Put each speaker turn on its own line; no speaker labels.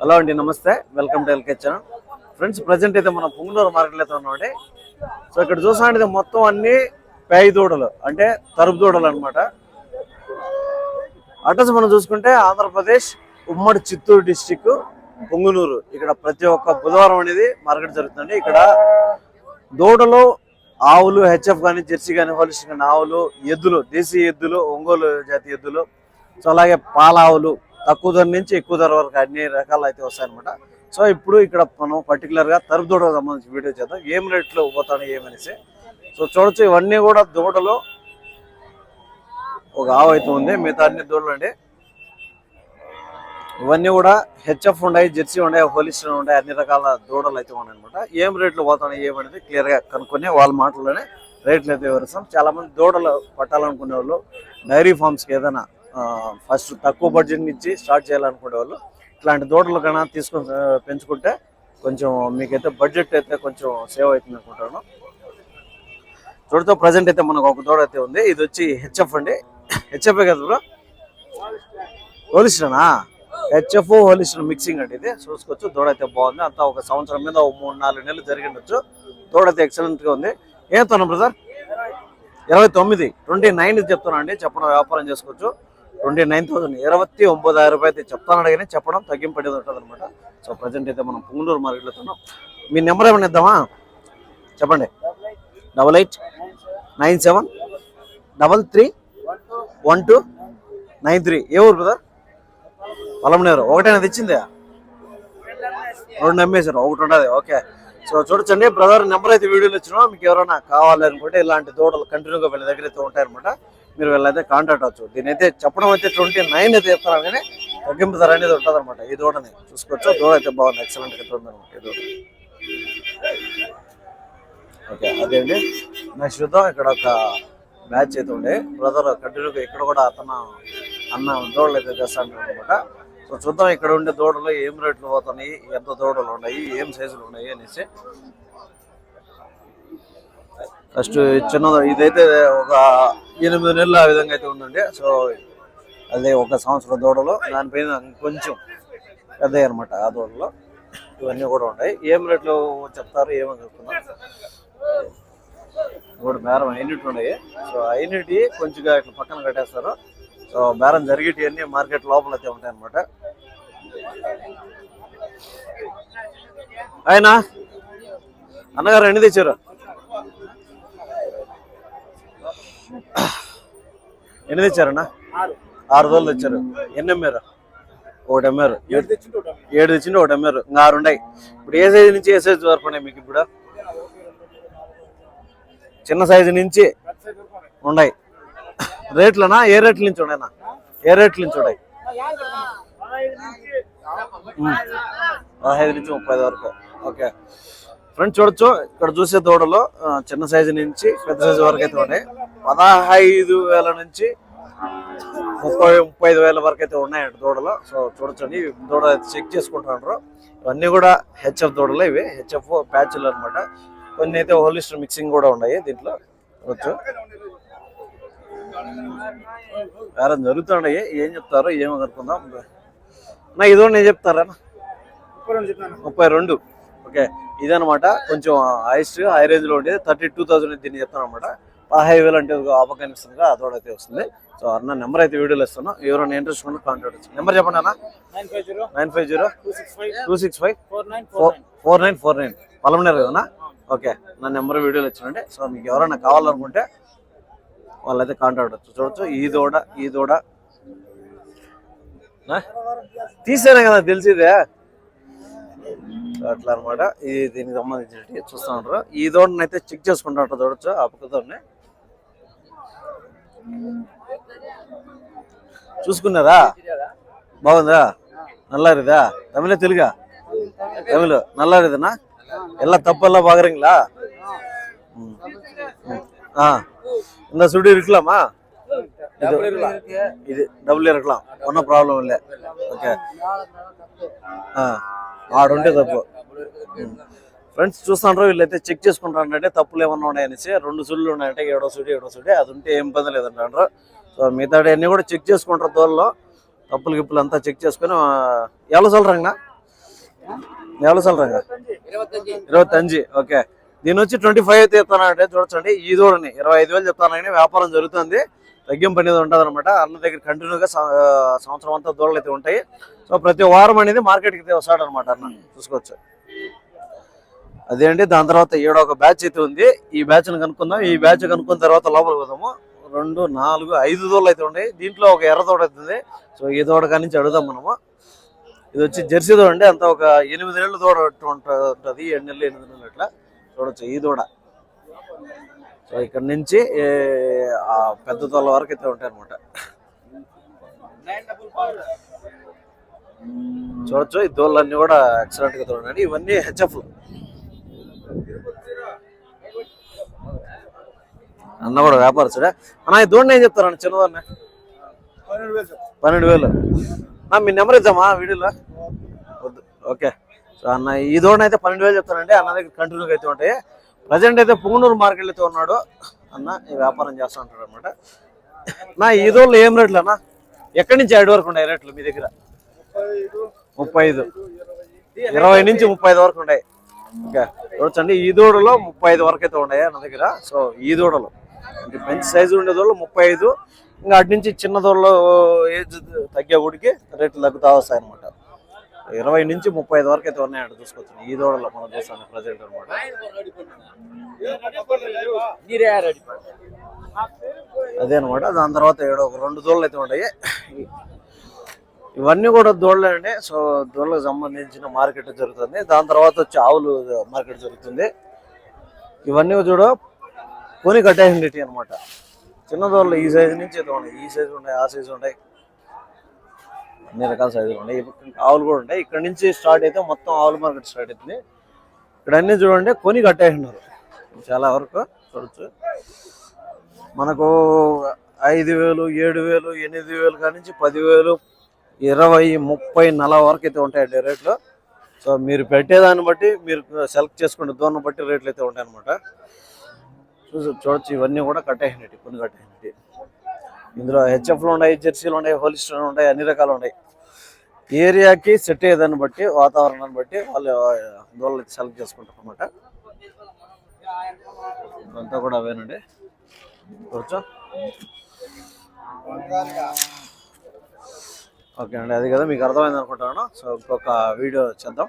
Hello అండి నమస్తే. Welcome to LK channel friends present అయితే మనం పుంగనూరు మార్కెట్లో అయితే ఉన్నామండి సో ఇక్కడ చూసామంటే మొత్తం అన్ని పేయి దూడలు అంటే తరుపు దూడలు అనమాట అడ్రస్ మనం చూసుకుంటే ఆంధ్రప్రదేశ్ ఉమ్మడి చిత్తూరు డిస్టిక్ పొంగునూరు. ఇక్కడ ప్రతి ఒక్క బుధవారం అనేది మార్కెట్ జరుగుతుంది ఇక్కడ దూడలు ఆవులు హెచ్ఎఫ్ కానీ జెర్సీ కానీ హోలిస్టిక్ కానీ ఆవులు ఎద్దులు దేశీయ ఎద్దులు ఒంగోలు జాతి ఎద్దులు. సో అలాగే పాల ఆవులు తక్కువ ధర నుంచి ఎక్కువ ధర వరకు అన్ని రకాలు అయితే వస్తాయన్నమాట. సో ఇప్పుడు ఇక్కడ మనం పర్టికులర్గా తరుపు దూడకు సంబంధించి వీడియో చేద్దాం. ఏం రేట్లో పోతాను ఏమనేసి సో చూడొచ్చు ఇవన్నీ కూడా దూడలు ఒక ఆవు అయితే ఉంది. మిగతా అన్ని దూడలు అండి. ఇవన్నీ కూడా హెచ్ఎఫ్ ఉన్నాయి జెర్సీ ఉన్నాయి హోలిస్టర్ ఉన్నాయి అన్ని రకాల దూడలు అయితే ఉన్నాయి అనమాట ఏం రేట్లు పోతున్నాయి ఏమనేది క్లియర్గా కనుక్కొని వాళ్ళ మాటల్లోనే రేట్లు అయితే వివరిస్తాం. చాలామంది దూడలు పట్టాలనుకునే వాళ్ళు డైరీ ఫార్మ్స్కి ఏదైనా ఫస్ట్ తక్కువ బడ్జెట్ నుంచి స్టార్ట్ చేయాలనుకునే వాళ్ళు ఇట్లాంటి దూడలు కన్నా తీసుకొని పెంచుకుంటే కొంచెం మీకైతే బడ్జెట్ అయితే కొంచెం సేవ్ అవుతుంది అనుకుంటాను. చూడతో ప్రజెంట్ అయితే మనకు ఒక దూడ అయితే ఉంది. ఇది వచ్చి హెచ్ఎఫ్ అండి. హెచ్ఎఫ్ కదా బ్రో? హోలిస్టనా హెచ్ఎఫ్ హోలిస్టర్ మిక్సింగ్ అండి ఇది. చూసుకోవచ్చు దూడ అయితే బాగుంది. అంతా ఒక సంవత్సరం మీద ఒక మూడు నాలుగు నెలలు జరిగిండొచ్చు దూడ అయితే ఎక్సలెంట్గా ఉంది. ఏం తను బ్రదర్? ఇరవై తొమ్మిది. ట్వంటీ నైన్ చెప్తున్నా అండి. చెప్పడం వ్యాపారం చేసుకోవచ్చు. Twenty nine thousand. ఇరవై ఒంబది రూపాయలు అయితే చెప్తాను అడిగినా చెప్పడం తగ్గింపడేది ఉంటుంది అనమాట సో ప్రజెంట్ అయితే మనం పుంగళూరు మార్కెట్లో ఉన్నాం. మీ నెంబర్ ఏమైనా ఇద్దామా? చెప్పండి. Double eight nine seven double three one two nine three. ఏ ఊరు బ్రదర్? పొలంనేరు ఒకటేనా తెచ్చిందే? రెండు అమ్మేశారు ఒకటి ఉండదు ఓకే. సో చూడొచ్చండి. బ్రదర్ నెంబర్ అయితే వీడియోలు ఇచ్చినా. మీకు ఎవరైనా కావాలనుకుంటే ఇలాంటి దూడలు కంటిన్యూగా వీళ్ళ దగ్గర అయితే ఉంటాయన్నమాట. మీరు వీళ్ళైతే కాంటాక్ట్ అవ్వచ్చు. దీని అయితే చెప్పడం అయితే ట్వంటీ నైన్ అయితే చెప్తారు కానీ తగ్గింపు ధర అనేది ఉంటుంది అనమాట ఈ దూడని చూసుకోవచ్చు. దూడ అయితే బాగుంది. ఎక్సలెంట్ అయితే ఉంది అనమాట ఈ దూడ ఓకే అదే అండి. నెక్స్ట్ చూద్దాం. ఇక్కడ ఒక మ్యాచ్ అయితే ఉండే బ్రదర్ కంటిన్యూగా ఇక్కడ కూడా అతను అన్న దూడలు అయితే చేస్తాడు అనమాట సో చూద్దాం. ఇక్కడ ఉండే దూడలు ఏం రేట్లు పోతున్నాయి? ఎంత దూడలు ఉన్నాయి? ఏం సైజులు ఉన్నాయి? అనేసి ఫస్ట్ చిన్న ఇదైతే ఒక ఎనిమిది నెలలు ఆ విధంగా అయితే ఉందండి. సో అదే ఒక సంవత్సరం దూడలో దానిపైన కొంచెం పెద్దవి అనమాట ఆ దూడలో. ఇవన్నీ కూడా ఉంటాయి ఏం రేట్లు చెప్తారు ఏమని చెప్తున్నారు ఇప్పుడు బేరం అయినట్టు ఉన్నాయి. సో అయినటి కొంచెంగా ఇట్లా పక్కన కట్టేస్తారు. సో బేరం జరిగేటివన్నీ మార్కెట్ లోపల అయితే ఉంటాయి అనమాట ఆయన అన్నగారు ఎన్ని తెచ్చారు? ఎన్ని తెచ్చారన్నా? ఆరు. రోజులు తెచ్చారు. ఎన్ని అమ్మారు? ఒకటి అమ్మారు. ఏడు తెచ్చిండు ఒకటి అమ్మారు. ఇంకా ఆరు ఉన్నాయి. ఇప్పుడు ఏ సైజు నుంచి ఏ సైజు వరకు ఉన్నాయి మీకు ఇప్పుడు? చిన్న సైజు నుంచి ఉన్నాయి. రేట్లనా? ఏ రేట్ల నుంచి ఉన్నాయన్నా? ఏ రేట్ల నుంచి ఉన్నాయి. పదహైదు నుంచి ముప్పై వరకు. ఓకే. ఫ్రెండ్స్ చూడొచ్చు. ఇక్కడ చూసే దూడలు చిన్న సైజు నుంచి పెద్ద సైజు వరకు అయితే ఉన్నాయి. పదహైదు వేల నుంచి ముప్పై ముప్పై ఐదు వేల వరకు అయితే ఉన్నాయంట దూడలు. సో చూడొచ్చండి. దూడ చెక్ చేసుకుంటున్నారు. ఇవన్నీ కూడా హెచ్ఎఫ్ దూడలు ఇవి. హెచ్ఎఫ్ ప్యాచ్లు అనమాట కొన్ని అయితే హోలిస్టర్ మిక్సింగ్ కూడా ఉన్నాయి దీంట్లో. చూడొచ్చు. వేరే జరుగుతున్నాయి. ఏం చెప్తారో ఏమో కనుక్కుందాం. నా ఇదో నేను చెప్తారా? ముప్పై రెండు. ఓకే. ఇదనమాట కొంచెం హైస్ట్ హై రేంజ్లో ఉండేది. థర్టీ టూ థౌసండ్ దీన్ని చెప్తాను అనమాట పదహైదు వేలు అంటే అపకనిస్తుందిగా అదోడైతే వస్తుంది. సో అన్న నెంబర్ అయితే వీడియోలో ఇస్తాను ఎవరైనా ఇంట్రెస్ట్ ఉంటే కాంటాక్ట్ వచ్చు నెంబర్ చెప్పండి అన్న. Nine
five zero.
Two
six five.
Four nine four nine. Palamaner కదనా okay. నా నెంబర్ వీడియోలో ఇచ్చానండి సో మీకు ఎవరైనా కావాలనుకుంటే వాళ్ళైతే కాంటాక్ట్ అవ్వచ్చు. చూడొచ్చు. ఈ దూడ ఈ దూడ? తీసేనే కదా తెలిసిదే. అట్లా అనమాట ఈ దీనికి సంబంధించి చూస్తా ఉంటారు. ఈ దూడని అయితే చెక్ చేసుకుంటా చూడొచ్చు. ఆ పక్క దూడని. చూసుకున్నారా బాగుందా నల్లారిదా తమిళ తెలుగా தமிழ் நல்லா இருக்குதுண்ணா எல்லாம் தப்பெல்லாம் பாக்குறீங்களா ம். ம். ஆ இந்த சுடி இருக்கலாமா இது இது డబుల్ இருக்கலாம் ஒன்றும் ప్రాబ్లం இல்லை ఓకే ఆడుంటే తప్పు ఫ్రెండ్స్ చూస్తుంటారు వీళ్ళైతే చెక్ చేసుకుంటారంటే తప్పులు ఏమన్నా ఉన్నాయనేసి రెండు సుళ్ళు ఉన్నాయంటే ఏడో సుడి ఏడో సుడి అది ఉంటే ఏం ఇబ్బంది లేదంటారు సో మిగతా అన్నీ కూడా చెక్ చేసుకుంటారు తోళ్ళలో తప్పులు గిప్పులు అంతా చెక్ చేసుకుని ఎలా చల్లరంగా ఎలా చల్లరంగా ఇరవై అంజు ఓకే. దీని వచ్చి ట్వంటీ ఫైవ్ అయితే చెప్తానంటే చూడొచ్చండి. ఈ దూడని ఇరవై ఐదు వేలు చెప్తానని వ్యాపారం జరుగుతుంది. తగ్గింపు అనేది ఉంటుంది అనమాట అన్న దగ్గర కంటిన్యూగా సంవత్సరం అంతా దూడలు అయితే ఉంటాయి. సో ప్రతి వారం అనేది మార్కెట్కి వస్తాడనమాట అన్న. చూసుకోవచ్చు. అదే అండి దాని తర్వాత ఏడో ఒక బ్యాచ్ అయితే ఉంది. ఈ బ్యాచ్ కనుక్కుందాం. ఈ బ్యాచ్ కనుక్కున్న తర్వాత లోపలికి పోదాము. రెండు నాలుగు ఐదు దూడలు అయితే ఉన్నాయి. దీంట్లో ఒక ఎర్ర దూడ అవుతుంది సో ఈ దూడ కానించి నుంచి అడుగుదాం మనము. ఇది వచ్చి జెర్సీ దూడ అండి. అంత ఒక ఎనిమిది నెలలు దూడ ఉంటుంది. ఏడు నెలలు ఎనిమిది నెలలు ఇట్లా చూడొచ్చు ఈ దూడ సో ఇక్కడ నుంచి ఆ పెద్ద తోళ్ళ వరకు అయితే ఉంటాయి అనమాట చూడొచ్చు. ఈ దూడలన్నీ కూడా ఎక్సలెంట్గా చూడండి ఇవన్నీ హెచ్ఎఫ్ అన్న కూడా వ్యాపారస్తుడా? అన్న ఈ దూడని ఏం చెప్తారన్న చిన్నదాన్ని? పన్నెండు వేలు. అన్న, మీ నెంబర్ ఇద్దామా వీడియోలో? వద్దు. ఓకే. సో అన్న ఈ దూడని అయితే పన్నెండు వేలు చెప్తానండి. అన్న దగ్గర కంటిన్యూగా అయితే ఉంటాయి. ప్రజెంట్ అయితే పుంగనూరు మార్కెట్ అయితే ఉన్నాడు. అన్న ఈ వ్యాపారం చేస్తూ ఉంటాడు అనమాట నా ఈ దూడలు ఏం రేట్లు అన్న? ఎక్కడి నుంచి ఐదు వరకు ఉన్నాయి రేట్లు మీ దగ్గర? ముప్పై ఐదు ఇరవై నుంచి ముప్పై ఐదు వరకు ఉన్నాయి. ఓకే. చూడొచ్చండి ఈ దూడలో ముప్పై ఐదు వరకు అయితే ఉన్నాయి నా దగ్గర. సో ఈ దూడలు. అంటే మంచి సైజు ఉండే దూడలు ముప్పై ఐదు. ఇంకా అటు నుంచి చిన్న దూడలు ఏజ్ తగ్గే గుడికి రేట్లు తగ్గుతా వస్తాయి అనమాట ఇరవై నుంచి ముప్పై ఐదు వరకు అయితే ఉన్నాయంట చూసుకోవచ్చు ఈ దూడలో మనం చూస్తాం ప్రజెంట్ అనమాట అదే అనమాట దాని తర్వాత ఏడో ఒక రెండు దూడలు అయితే ఉంటాయి ఇవన్నీ కూడా దూడలే అండి. సో దూడలకు సంబంధించిన మార్కెట్ జరుగుతుంది. దాని తర్వాత వచ్చి ఆవులు మార్కెట్ జరుగుతుంది. ఇవన్నీ చూడ కొని కట్టేసిండి అనమాట చిన్న ఈ సైజు నుంచి అయితే ఉన్నాయి ఈ సైజు ఉన్నాయి ఆ సైజు ఉంటాయి అన్ని రకాల సైజులు ఉన్నాయి. ఆవులు కూడా ఉంటాయి. ఇక్కడ నుంచి స్టార్ట్ అయితే మొత్తం ఆవుల మార్కెట్ స్టార్ట్ అవుతుంది. ఇక్కడ అన్ని చూడండి కొని కట్టేసినారు చాలా వరకు చూడొచ్చు. మనకు ఐదు వేలు ఏడు వేలు ఎనిమిది వేలు కాడి నుంచి పదివేలు ఇరవై ముప్పై నలభై వరకు అయితే ఉంటాయండి రేట్లు. సో మీరు పెట్టేదాన్ని బట్టి మీరు సెలెక్ట్ చేసుకునే దూరం బట్టి రేట్లు అయితే ఉంటాయి అనమాట చూడొచ్చు ఇవన్నీ కూడా కట్టేసినట్టు కొన్ని కట్టేసినట్టు. ఇందులో హెచ్ఎఫ్లు ఉన్నాయి జెర్సీలు ఉన్నాయి హోలిస్టర్లు ఉన్నాయి అన్ని రకాలు ఉన్నాయి. ఏరియాకి సెట్ అయ్యేదాన్ని బట్టి వాతావరణాన్ని బట్టి వాళ్ళు దూడలు సెలెక్ట్ చేసుకుంటారు అనమాట అంతా కూడా అవేనండి. కూర్చో ఓకే అండి అది కదా మీకు అర్థమైంది అనుకుంటాను. సో ఇంకొక వీడియో చేద్దాం.